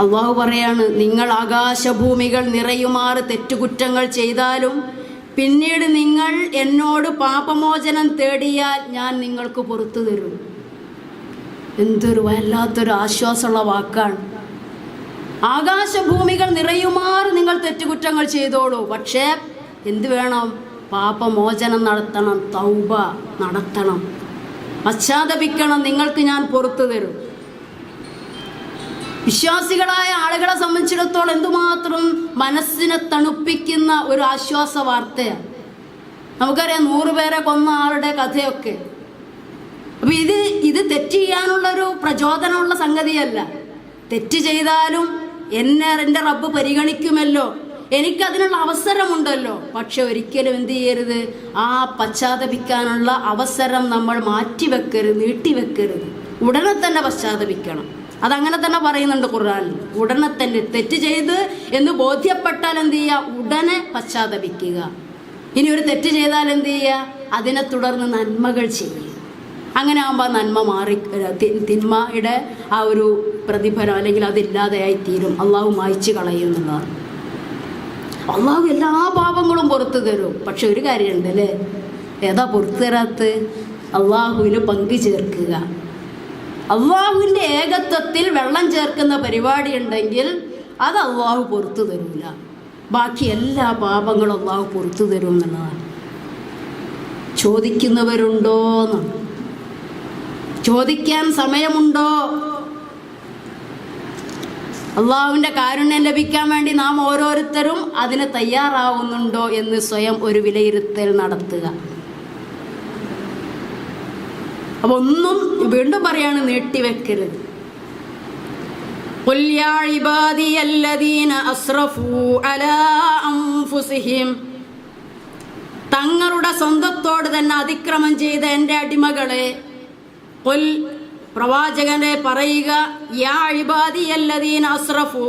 അള്ളാഹു പറയാണ് നിങ്ങൾ ആകാശഭൂമികൾ നിറയുമാറ് തെറ്റുകുറ്റങ്ങൾ ചെയ്താലും പിന്നീട് നിങ്ങൾ എന്നോട് പാപമോചനം തേടിയാൽ ഞാൻ നിങ്ങൾക്ക് പുറത്തു തരും. എന്തൊരു വല്ലാത്തൊരു ആശ്വാസമുള്ള വാക്കാണ്. ആകാശഭൂമികൾ നിറയുമാർ നിങ്ങൾ തെറ്റുകുറ്റങ്ങൾ ചെയ്തോളൂ. പക്ഷേ എന്ത് വേണം? പാപമോചനം നടത്തണം തൗബ നടത്തണം. പശ്ചാത്തപിക്കണം നിങ്ങൾക്ക് ഞാൻ പുറത്തു തരും. വിശ്വാസികളായ ആളുകളെ സംബന്ധിച്ചിടത്തോളം എന്തുമാത്രം മനസ്സിനെ തണുപ്പിക്കുന്ന ഒരു ആശ്വാസ വാർത്തയാണ്. നമുക്കറിയാം നൂറുപേരെ കൊന്ന ആളുടെ കഥയൊക്കെ. അപ്പൊ ഇത് ഇത് തെറ്റ് ചെയ്യാനുള്ളൊരു പ്രചോദനമുള്ള സംഗതിയല്ല. തെറ്റ് ചെയ്താലും എന്നെ എന്റെ റബ്ബ് പരിഗണിക്കുമല്ലോ. എനിക്കതിനുള്ള അവസരമുണ്ടല്ലോ. പക്ഷെ ഒരിക്കലും എന്ത് ചെയ്യരുത്? ആ പശ്ചാത്തപിക്കാനുള്ള അവസരം നമ്മൾ മാറ്റിവെക്കരുത് നീട്ടിവെക്കരുത്. ഉടനെ തന്നെ പശ്ചാത്തപിക്കണം. അതങ്ങനെ തന്നെ പറയുന്നുണ്ട് ഖുർആൻ. ഉടനെ തന്നെ തെറ്റ് ചെയ്ത് എന്ന് ബോധ്യപ്പെട്ടാൽ എന്ത് ചെയ്യുക? ഉടനെ പശ്ചാത്തപിക്കുക. ഇനി ഒരു തെറ്റ് ചെയ്താൽ എന്ത് ചെയ്യുക? അതിനെ തുടർന്ന് നന്മകൾ ചെയ്യുക. അങ്ങനെ ആകുമ്പോൾ നന്മ മാറി തിന്മയുടെ ആ ഒരു പ്രതിഫലം അല്ലെങ്കിൽ അതില്ലാതെയായി തീരും. അള്ളാഹു മായ്ച്ചു കളയും എന്നുള്ളതാണ്. അള്ളാഹു എല്ലാ പാപങ്ങളും പുറത്തു തരും. പക്ഷെ ഒരു കാര്യമുണ്ട് അല്ലേ ഏതാ പുറത്തു തരാത്ത് അള്ളാഹുവിന് പങ്കു ചേർക്കുക. അള്ളാഹുവിന്റെ ഏകത്വത്തിൽ വെള്ളം ചേർക്കുന്ന പരിപാടി ഉണ്ടെങ്കിൽ അത് അള്ളാഹു പുറത്തു തരൂല. ബാക്കി എല്ലാ പാപങ്ങളും അള്ളാഹു പുറത്തു തരും എന്നുള്ളതാണ് ചോദിക്കുന്നവരുണ്ടോ എന്നാണ് ചോദിക്കാൻ സമയമുണ്ടോ? അള്ളാഹുവിന്റെ കാരുണ്യം ലഭിക്കാൻ വേണ്ടി നാം ഓരോരുത്തരും അതിന് തയ്യാറാവുന്നുണ്ടോ എന്ന് സ്വയം ഒരു വിലയിരുത്തൽ നടത്തുക. അപ്പൊ ഒന്നും വീണ്ടും പറയാണ് നീട്ടിവെക്കരുത് قل يا عبادي الذين أسرفوا على أنفسهم തങ്ങളുടെ സ്വന്തത്തോട് തന്നെ അതിക്രമം ചെയ്ത എൻ്റെ അടിമകളെ കൊൽ പ്രവാചകനെ പറയുക യാ ഇബാദിയല്ലദീൻ അസ്രഫു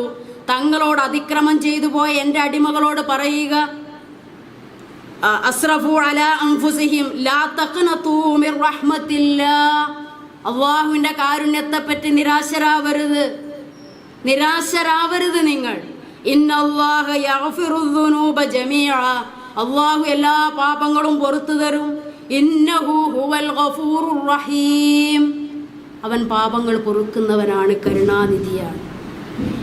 തങ്ങളോട് അതിക്രമം ചെയ്തു പോയ എൻ്റെ അടിമകളോട് പറയുക ആ, അസ്രഫു അല അൻഫുസിഹിം ലാ തഖ്നതു മിർ റഹ്മത്തില്ലാ. കാരുണ്യത്തെ പറ്റി നിരാശരാവരുത്. നിരാശരാവരുത് നിങ്ങൾ. അള്ളാഹു എല്ലാ പാപങ്ങളും പുറത്തു തരും. അവൻ പാപങ്ങൾ പൊറുക്കുന്നവനാണ് കരുണാനിധിയാണ്.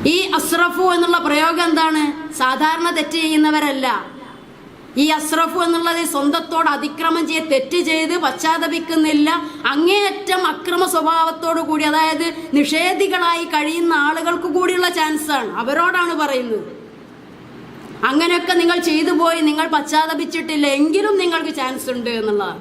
ഈ അസ്രഫു എന്നുള്ള പ്രയോഗം എന്താണ്? സാധാരണ തെറ്റ് ചെയ്യുന്നവരല്ല. ഈ അസ്രഫു എന്നുള്ളത് സ്വന്തത്തോട് അതിക്രമം ചെയ്ത് തെറ്റ് ചെയ്ത് പശ്ചാത്തപിക്കുന്നില്ല. അങ്ങേയറ്റം അക്രമ സ്വഭാവത്തോടു കൂടി അതായത് നിഷേധികളായി കഴിയുന്ന ആളുകൾക്ക് കൂടിയുള്ള ചാൻസാണ് അവരോടാണ് പറയുന്നത്. അങ്ങനെയൊക്കെ നിങ്ങൾ ചെയ്തു പോയി നിങ്ങൾ പശ്ചാത്തപിച്ചിട്ടില്ല എങ്കിലും നിങ്ങൾക്ക് ചാൻസ് ഉണ്ട് എന്നുള്ളതാണ്.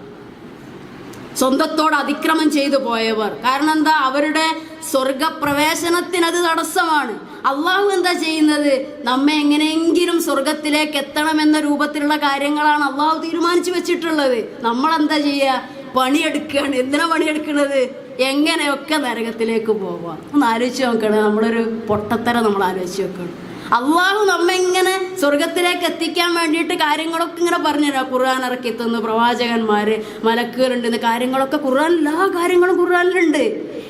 സ്വന്തത്തോട് അതിക്രമം ചെയ്തു പോയവർ. കാരണം എന്താ? അവരുടെ സ്വർഗപ്രവേശനത്തിനത് തടസ്സമാണ്. അള്ളാഹു എന്താ ചെയ്യുന്നത്? നമ്മെ എങ്ങനെയെങ്കിലും സ്വർഗത്തിലേക്ക് എത്തണമെന്ന രൂപത്തിലുള്ള കാര്യങ്ങളാണ് അള്ളാഹു തീരുമാനിച്ചു വെച്ചിട്ടുള്ളത്. നമ്മൾ എന്താ ചെയ്യുക പണിയെടുക്കുകയാണ്. എന്തിനാ പണിയെടുക്കുന്നത്? എങ്ങനെയൊക്കെ നരകത്തിലേക്ക് പോവാം? ഒന്ന് ആലോചിച്ച് നോക്കണം. നമ്മളൊരു പൊട്ടത്തരം നമ്മൾ ആലോചിച്ച് നോക്കണം അള്ളാഹു നമ്മെ ഇങ്ങനെ സ്വർഗത്തിലേക്ക് എത്തിക്കാൻ വേണ്ടിയിട്ട് കാര്യങ്ങളൊക്കെ ഇങ്ങനെ പറഞ്ഞുതരാം. ഖുർആൻ ഇറക്കി തന്നു പ്രവാചകന്മാര് മലക്കുകളുണ്ട് കാര്യങ്ങളൊക്കെ ഖുർആൻ എല്ലാ കാര്യങ്ങളും ഖുർആനിലുണ്ട്.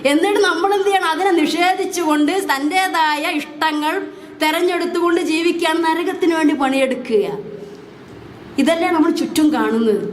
എന്നിട്ട് നമ്മൾ എന്ത് ചെയ്യണം? അതിനെ നിഷേധിച്ചുകൊണ്ട് തന്റെതായ ഇഷ്ടങ്ങൾ തെരഞ്ഞെടുത്തുകൊണ്ട് ജീവിക്കാൻ നരകത്തിന് വേണ്ടി പണിയെടുക്കുക. ഇതല്ലേ നമ്മൾ ചുറ്റും കാണുന്നത്.